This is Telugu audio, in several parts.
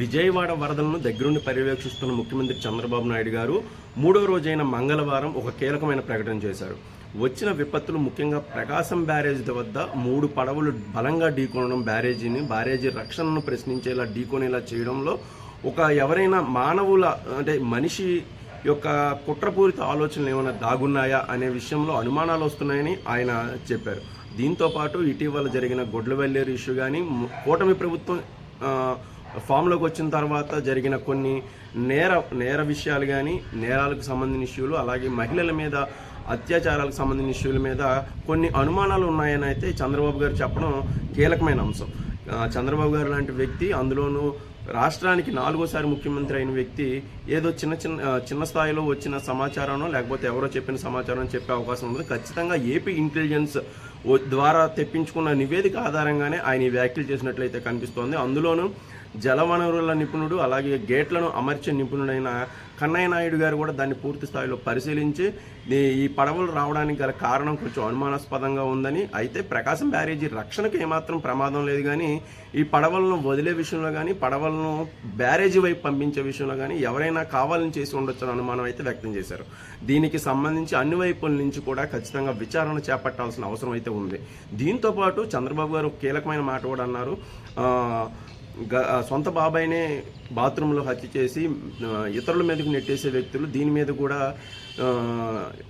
విజయవాడ వరదలను దగ్గరుండి పర్యవేక్షిస్తున్న ముఖ్యమంత్రి చంద్రబాబు నాయుడు గారు మూడో రోజైన మంగళవారం ఒక కీలకమైన ప్రకటన చేశారు. వచ్చిన విపత్తులు ముఖ్యంగా ప్రకాశం బ్యారేజ్ వద్ద మూడు పడవలు బలంగా ఢీకొనడం బ్యారేజీని బ్యారేజీ రక్షణను ప్రశ్నించేలా ఢీకొనేలా చేయడంలో ఒక ఎవరైనా మానవుల అంటే మనిషి యొక్క కుట్రపూరిత ఆలోచనలు ఏమైనా దాగున్నాయా అనే విషయంలో అనుమానాలు వస్తున్నాయని ఆయన చెప్పారు. దీంతో పాటు ఇటీవల జరిగిన గొడ్లవెల్లేరు ఇష్యూ కానీ కూటమి ప్రభుత్వం ఫామ్లోకి వచ్చిన తర్వాత జరిగిన కొన్ని నేర నేర విషయాలు కానీ నేరాలకు సంబంధించిన ఇష్యూలు అలాగే మహిళల మీద అత్యాచారాలకు సంబంధించిన ఇష్యూల మీద కొన్ని అనుమానాలు ఉన్నాయని అయితే చంద్రబాబు గారు చెప్పడం కీలకమైన అంశం. చంద్రబాబు గారు లాంటి వ్యక్తి అందులోనూ రాష్ట్రానికి నాలుగోసారి ముఖ్యమంత్రి అయిన వ్యక్తి ఏదో చిన్న చిన్న చిన్న స్థాయిలో వచ్చిన సమాచారమో లేకపోతే ఎవరో చెప్పిన సమాచారం చెప్పే అవకాశం ఉంది ఖచ్చితంగా ఏపీ ఇంటెలిజెన్స్ ద్వారా తెప్పించుకున్న నివేదిక ఆధారంగానే ఆయన ఈ వ్యాఖ్యలు చేసినట్లయితే కనిపిస్తోంది. అందులోనూ జలవనరుల నిపుణుడు అలాగే గేట్లను అమర్చే నిపుణుడైన కన్నయ్య నాయుడు గారు కూడా దాన్ని పూర్తి స్థాయిలో పరిశీలించి ఈ- ఈ పడవలు రావడానికి గల కారణం కొంచెం అనుమానాస్పదంగా ఉందని అయితే ప్రకాశం బ్యారేజీ రక్షణకు ఏమాత్రం ప్రమాదం లేదు. కానీ ఈ పడవలను వదిలే విషయంలో కానీ పడవలను బ్యారేజీ వైపు పంపించే విషయంలో కానీ ఎవరైనా కావాలని చేసి ఉండొచ్చని అనుమానం అయితే వ్యక్తం చేశారు. దీనికి సంబంధించి అన్ని వైపుల నుంచి కూడా ఖచ్చితంగా విచారణ చేపట్టాల్సిన అవసరం అయితే ఉంది. దీంతో పాటు చంద్రబాబు గారు కీలకమైన మాట కూడా అన్నారు. సొంత బాబాయ్నే బాత్రూంలో హత్య చేసి ఇతరుల మీదకు నెట్టేసే వ్యక్తులు దీని మీద కూడా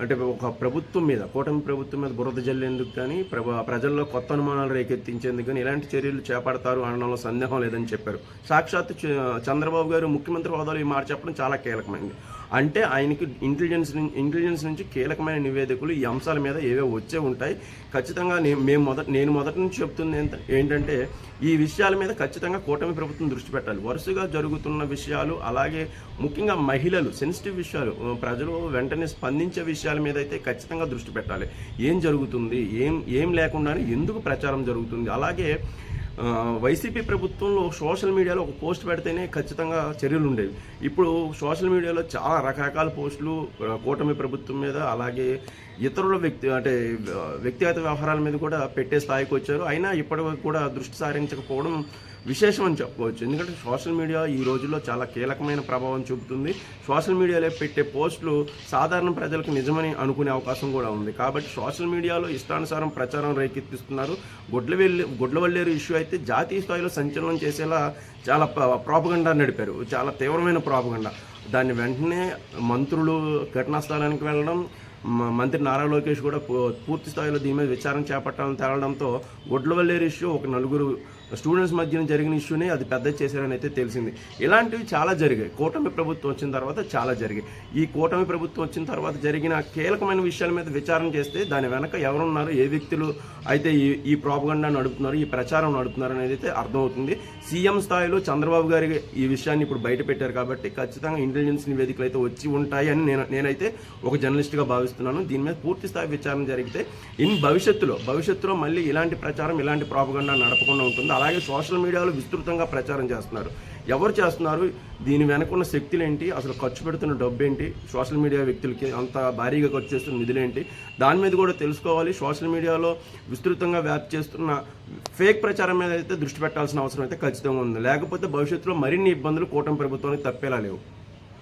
అంటే ఒక ప్రభుత్వం మీద కూటమి ప్రభుత్వం మీద బురద జల్లేందుకు కానీ ప్రభ ప్రజల్లో కొత్త అనుమానాలు రేకెత్తించేందుకు కానీ ఇలాంటి చర్యలు చేపడతారు అనడంలో సందేహం లేదని చెప్పారు. సాక్షాత్ చ- చంద్రబాబు గారు ముఖ్యమంత్రి హోదాలో ఈ మాట చెప్పడం చాలా కీలకమైంది. అంటే ఆయనకి ఇంటెలిజెన్స్ ఇంటెలిజెన్స్ నుంచి కీలకమైన నివేదికలు ఈ అంశాల మీద ఏవో వచ్చే ఉంటాయి. ఖచ్చితంగా నేను మేము మొదటి నేను మొదటి నుంచి చెప్తుంది ఏంట- ఏంటంటే ఈ విషయాల మీద ఖచ్చితంగా కూటమి ప్రభుత్వం దృష్టి పెట్టాలి. వరుసగా జరుగుతున్న విషయాలు అలాగే ముఖ్యంగా మహిళలు సెన్సిటివ్ విషయాలు ప్రజలు వెంటనే స్పందించే విషయాల మీద అయితే ఖచ్చితంగా దృష్టి పెట్టాలి. ఏం జరుగుతుంది? ఏం ఏం లేకుండానే ఎందుకు ప్రచారం జరుగుతుంది? అలాగే వైసీపీ ప్రభుత్వంలో సోషల్ మీడియాలో ఒక పోస్ట్ పెడితేనే ఖచ్చితంగా చర్యలు ఉండేవి. ఇప్పుడు సోషల్ మీడియాలో చాలా రకరకాల పోస్టులు కూటమి ప్రభుత్వం మీద అలాగే ఇతరుల వ్యక్తి అంటే వ్యక్తిగత వ్యవహారాల మీద కూడా పెట్టే స్థాయికి వచ్చారు. అయినా ఇప్పటివరకు కూడా దృష్టి సారించకపోవడం విశేషం అని చెప్పుకోవచ్చు. ఎందుకంటే సోషల్ మీడియా ఈ రోజుల్లో చాలా కీలకమైన ప్రభావం చూపుతుంది. సోషల్ మీడియాలో పెట్టే పోస్టులు సాధారణ ప్రజలకు నిజమని అనుకునే అవకాశం కూడా ఉంది. కాబట్టి సోషల్ మీడియాలో ఇష్టానుసారం ప్రచారం రేకెత్తిస్తున్నారు. గొడ్లవెల్లి గొడ్లవల్లేరు ఇష్యూ అయితే జాతీయ స్థాయిలో సంచలనం చేసేలా చాలా ప్రాపగండా నడిపారు. చాలా తీవ్రమైన ప్రాపగండా. దాన్ని వెంటనే మంత్రులు ఘటనా స్థలానికి వెళ్ళడం మంత్రి నారా లోకేష్ కూడా పూ- పూర్తి స్థాయిలో దీని మీద విచారణ చేపట్టాలని తేలడంతో గుడ్లవల్లేరు ఇష్యూ ఒక నలుగురు స్టూడెంట్స్ మధ్యన జరిగిన ఇష్యూనే అది పెద్ద చేశారని అయితే తెలిసింది. ఇలాంటివి చాలా జరిగాయి. కూటమి ప్రభుత్వం వచ్చిన తర్వాత చాలా జరిగాయి. ఈ కూటమి ప్రభుత్వం వచ్చిన తర్వాత జరిగిన కీలకమైన విషయాల మీద విచారణ చేస్తే దాని వెనక ఎవరున్నారు ఏ వ్యక్తులు అయితే ఈ ఈ ప్రాపగండా నడుపుతున్నారు ఈ ప్రచారం నడుపుతున్నారు అనేది అయితే అర్థమవుతుంది. సీఎం స్థాయిలో చంద్రబాబు గారి ఈ విషయాన్ని ఇప్పుడు బయట పెట్టారు కాబట్టి ఖచ్చితంగా ఇంటెలిజెన్స్ నివేదికలు అయితే వచ్చి ఉంటాయి అని నేను నేనైతే ఒక జర్నలిస్ట్గా భావిస్తున్నాను. దీని మీద పూర్తి స్థాయి విచారణ జరిగితే ఇన్ భవిష్యత్తులో భవిష్యత్తులో మళ్ళీ ఇలాంటి ప్రచారం ఇలాంటి ప్రాపగండా నడపకుండా ఉంటుంది. అలాగే సోషల్ మీడియాలో విస్తృతంగా ప్రచారం చేస్తున్నారు. ఎవరు చేస్తున్నారు? దీని వెనకున్న శక్తులు ఏంటి అసలు ఖర్చు పెడుతున్న డబ్బు ఏంటి సోషల్ మీడియా వ్యక్తులకి అంత భారీగా ఖర్చు చేస్తున్న నిధులేంటి? దాని మీద కూడా తెలుసుకోవాలి. సోషల్ మీడియాలో విస్తృతంగా వ్యాప్తి చేస్తున్న ఫేక్ ప్రచారం మీద అయితే దృష్టి పెట్టాల్సిన అవసరం అయితే ఖచ్చితంగా ఉంది. లేకపోతే భవిష్యత్తులో మరిన్ని ఇబ్బందులు కూటమి ప్రభుత్వానికి తప్పేలా లేవు.